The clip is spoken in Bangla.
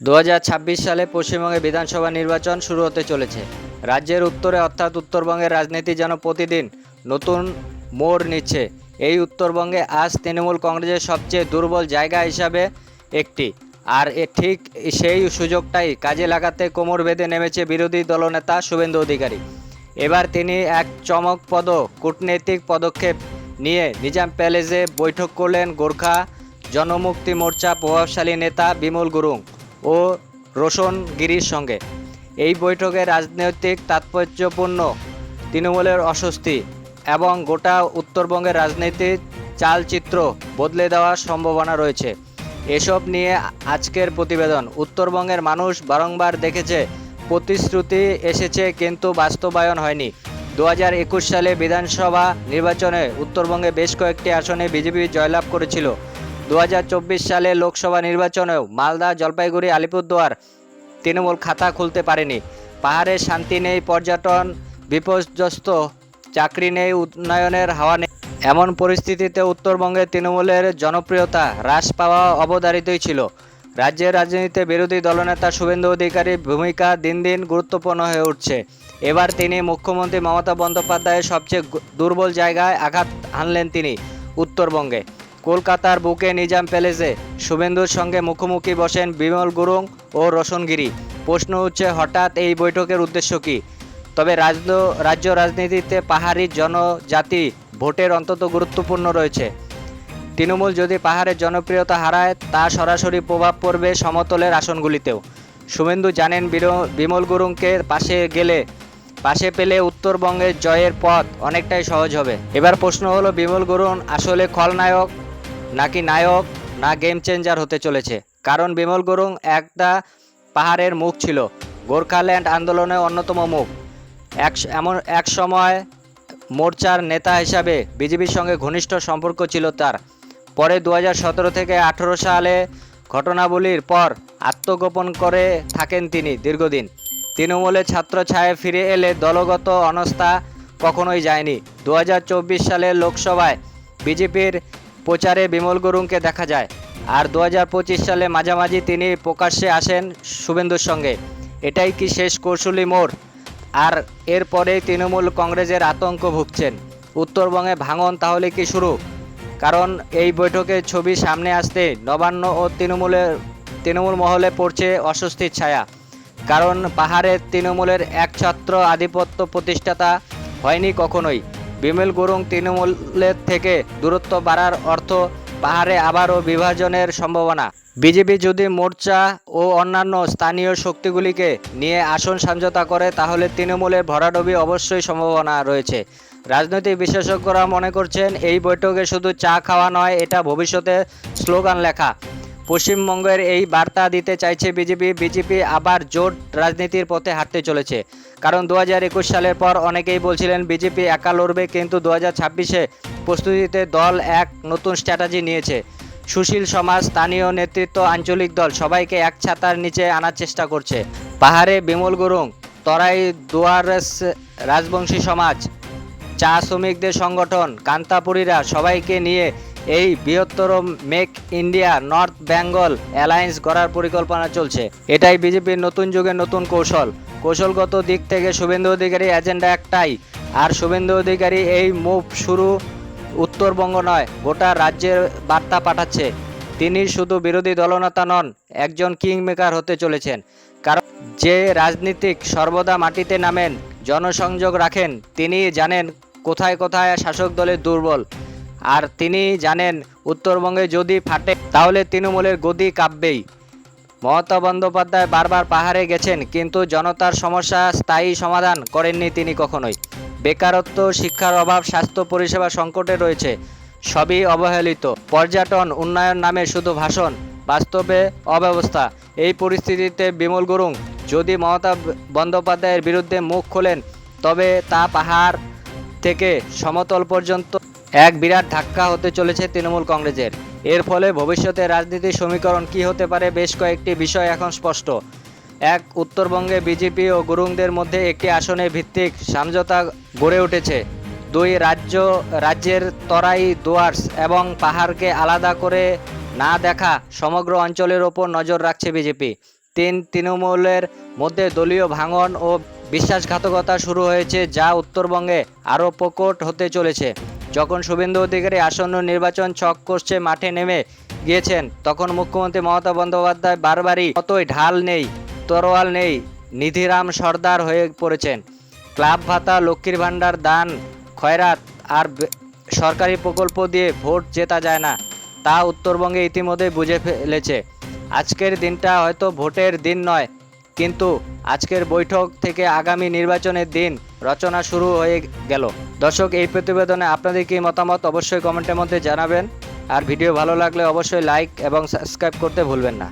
দু হাজার ছাব্বিশ সালে পশ্চিমবঙ্গে বিধানসভা নির্বাচন শুরু হতে চলেছে। রাজ্যের উত্তরে অর্থাৎ উত্তরবঙ্গের রাজনীতি যেন প্রতিদিন নতুন মোড় নিচ্ছে। এই উত্তরবঙ্গে আজ তৃণমূল কংগ্রেসের সবচেয়ে দুর্বল জায়গা হিসাবে একটি। আর এ ঠিক সেই সুযোগটাই কাজে লাগাতে কোমর বেঁধে নেমেছে বিরোধী দলনেতা শুভেন্দু অধিকারী। এবার তিনি এক চমকপ্রদ কূটনৈতিক পদক্ষেপ নিয়ে নিজাম প্যালেসে বৈঠক করলেন গোর্খা জনমুক্তি মোর্চা প্রভাবশালী নেতা বিমল গুরুং। ও রোশন গিরির সঙ্গে। এই বৈঠকে রাজনৈতিক তাৎপর্যপূর্ণ তৃণমূলের অস্বস্তি এবং গোটা উত্তরবঙ্গের রাজনীতির চালচিত্র বদলে দেওয়ার সম্ভাবনা রয়েছে। এসব নিয়ে আজকের প্রতিবেদন। উত্তরবঙ্গের মানুষ বারংবার দেখেছে, প্রতিশ্রুতি এসেছে কিন্তু বাস্তবায়ন হয়নি। দু হাজার একুশ সালে বিধানসভা নির্বাচনে উত্তরবঙ্গে বেশ কয়েকটি আসনে বিজেপি জয়লাভ করেছিল। দু হাজার চব্বিশ সালে লোকসভা নির্বাচনেও মালদা, জলপাইগুড়ি, আলিপুরদুয়ার তৃণমূল খাতা খুলতে পারেনি। পাহাড়ে শান্তি নেই, পর্যটন বিপর্যস্ত, চাকরি নেই, উন্নয়নের হাওয়া নেই। এমন পরিস্থিতিতে উত্তরবঙ্গে তৃণমূলের জনপ্রিয়তা হ্রাস পাওয়া অবধারিতই ছিল। রাজ্যের রাজনীতিতে বিরোধী দলনেতা শুভেন্দু অধিকারীর ভূমিকা দিন দিন গুরুত্বপূর্ণ হয়ে উঠছে। এবার তিনি মুখ্যমন্ত্রী মমতা বন্দ্যোপাধ্যায়ের সবচেয়ে দুর্বল জায়গায় আঘাত হানলেন তিনি উত্তরবঙ্গে। কলকাতার বুকে নিজাম প্যালেসে শুভেন্দুর সঙ্গে মুখোমুখি বসেন বিমল গুরুং ও রোশনগিরি। প্রশ্ন হচ্ছে হঠাৎ এই বৈঠকের উদ্দেশ্য কী? তবে রাজ্য রাজ্য রাজনীতিতে পাহাড়ি জনজাতি ভোটের অন্তত গুরুত্বপূর্ণ রয়েছে। তৃণমূল যদি পাহাড়ের জনপ্রিয়তা হারায়, তা সরাসরি প্রভাব পড়বে সমতলের আসনগুলিতেও। শুভেন্দু জানেন বিমল গুরুংকে পাশে গেলে, পাশে পেলে উত্তরবঙ্গের জয়ের পথ অনেকটাই সহজ হবে। এবার প্রশ্ন হলো, বিমল গুরুং আসলে খলনায়ক নাকি নায়ক, না গেম চেঞ্জার হতে চলেছে। কারণ বিমল গুরুং একটা পাহাড়ের মুখ ছিল। গোর্খাল্যান্ড আন্দোলনের অন্যতম মুখ। এক এমন এক সময় মোর্চার নেতা হিসাবে বিজেপির সঙ্গে ঘনিষ্ঠ সম্পর্ক ছিল তার। পরে দু থেকে আঠেরো সালে ঘটনাবলীর পর আত্মগোপন করে থাকেন তিনি দীর্ঘদিন। তৃণমূলের ছাত্র ছায়ে ফিরে এলে দলগত অনস্থা কখনোই যায়নি। দু সালের লোকসভায় বিজেপির প্রচারে বিমল গুরুংকে দেখা যায়। আর দু হাজার পঁচিশ সালে মাঝামাঝি তিনি প্রকাশ্যে আসেন শুভেন্দুর সঙ্গে। এটাই কি শেষ কৌশলী মোড়? আর এরপরেই তৃণমূল কংগ্রেসের আতঙ্ক ভুগছেন। উত্তরবঙ্গে ভাঙন তাহলে কি শুরু? কারণ এই বৈঠকে ছবি সামনে আসতে নবান্ন ও তৃণমূলের তৃণমূল মহলে পড়ছে অস্বস্তির ছায়া। কারণ পাহাড়ের তৃণমূলের একছত্র আধিপত্য প্রতিষ্ঠাতা হয়নি কখনোই। বিমল গুরুং তৃণমূলের থেকে দূরত্ব বাড়ার অর্থ পাহাড়ে আবারও বিভাজনের সম্ভাবনা। বিজেপি যদি মোর্চা ও অন্যান্য স্থানীয় শক্তিগুলিকে নিয়ে আসন সমঝোতা করে, তাহলে তৃণমূলের ভরাডবি অবশ্যই সম্ভাবনা রয়েছে। রাজনৈতিক বিশেষজ্ঞরা মনে করছেন, এই বৈঠকে শুধু চা খাওয়া নয়, এটা ভবিষ্যতে স্লোগান লেখা। পশ্চিমবঙ্গের এই বার্তা দিতে চাইছে বিজেপি। বিজেপি আবার জোট রাজনীতির পথে হাঁটতে চলেছে। কারণ দু হাজার একুশ সালের পর অনেকেই বলছিলেন, বিজেপি একা লড়বে, কিন্তু দু হাজার ছাব্বিশে প্রস্তুতিতে দল এক নতুন স্ট্র্যাটেজি নিয়েছে। সুশীল সমাজ, স্থানীয় নেতৃত্ব, আঞ্চলিক দল সবাইকে এক ছাতার নিচে আনার চেষ্টা করছে। পাহাড়ে বিমল গুরুং, তরাই দুয়ারেস রাজবংশী সমাজ, চা শ্রমিকদের সংগঠন, কান্তাপুরীরা সবাইকে নিয়ে এই বৃহত্তর make India north Bengal alliance গড়ার পরিকল্পনা চলছে। এটাই বিজেপির নতুন যুগের নতুন কৌশল। কৌশলগত দিক থেকে শুভেন্দু অধিকারী এজেন্ডা একটাই, আর শুভেন্দু অধিকারী এই মুভ শুরু উত্তরবঙ্গ নয়, গোটা রাজ্যের বার্তা পাঠাচ্ছে। তিনি শুধু বিরোধী দলনেতা নন, একজন কিং মেকার হতে চলেছেন। কারণ যে রাজনীতিক সর্বদা মাটিতে নামেন, জনসংযোগ রাখেন, তিনি জানেন কোথায় কোথায় শাসক দলের দুর্বল। আর তিনি জানেন উত্তরবঙ্গে যদি ফাটে, তাহলে তৃণমূলের গদি কাঁপবেই মমতা বন্দ্যোপাধ্যায় বারবার পাহাড়ে গেছেন, কিন্তু জনতার সমস্যা স্থায়ী সমাধান করেননি তিনি কখনোই। বেকারত্ব, শিক্ষার অভাব, স্বাস্থ্য পরিষেবা সংকটে রয়েছে, সবই অবহেলিত। পর্যটন উন্নয়ন নামে শুধু ভাষণ, বাস্তবে অব্যবস্থা। এই পরিস্থিতিতে বিমল গুরুং, যদি মমতা বন্দ্যোপাধ্যায়ের বিরুদ্ধে মুখ খোলেন, তবে তা পাহাড় থেকে সমতল পর্যন্ত এক বিরাট ধাক্কা হতে চলেছে তৃণমূল কংগ্রেসের। এর ফলে ভবিষ্যতে রাজনীতির সমীকরণ কি হতে পারে বেশ কয়েকটি বিষয় এখন স্পষ্ট। এক, উত্তরবঙ্গে বিজেপি ও গুরুংদের মধ্যে একটি আসনে ভিত্তিক সমঝোতা গড়ে উঠেছে। দুই, রাজ্য, রাজ্যের তরাই দুয়ার্স এবং পাহাড়কে আলাদা করে না দেখা সমগ্র অঞ্চলের ওপর নজর রাখছে বিজেপি। তিন, তৃণমূলের মধ্যে দলীয় ভাঙন ও বিশ্বাসঘাতকতা শুরু হয়েছে, যা উত্তরবঙ্গে আরও প্রকট হতে চলেছে। যখন শুভেন্দু অধিকারী আসন্ন নির্বাচন ছক করছে, মাঠে নেমে গিয়েছেন, তখন মুখ্যমন্ত্রী মমতা বন্দ্যোপাধ্যায় বারবারই অতই ঢাল নেই, তরোয়াল নেই, নিধিরাম সর্দার হয়ে পড়েছেন। ক্লাব ভাতা, লক্ষ্মীর ভাণ্ডার, দান, খয়রাত আর সরকারি প্রকল্প দিয়ে ভোট জেতা যায় না, তা উত্তরবঙ্গে ইতিমধ্যেই বুঝে ফেলেছে। আজকের দিনটা হয়তো ভোটের দিন নয়, কিন্তু আজকের বৈঠক থেকে আগামী নির্বাচনের দিন রচনা শুরু হয়ে গেল। দর্শক, এই প্রতিবেদনে আপনাদের কি মতামত অবশ্যই কমেন্টের মধ্যে জানাবেন। আর ভিডিও ভালো লাগলে অবশ্যই লাইক এবং সাবস্ক্রাইব করতে ভুলবেন না।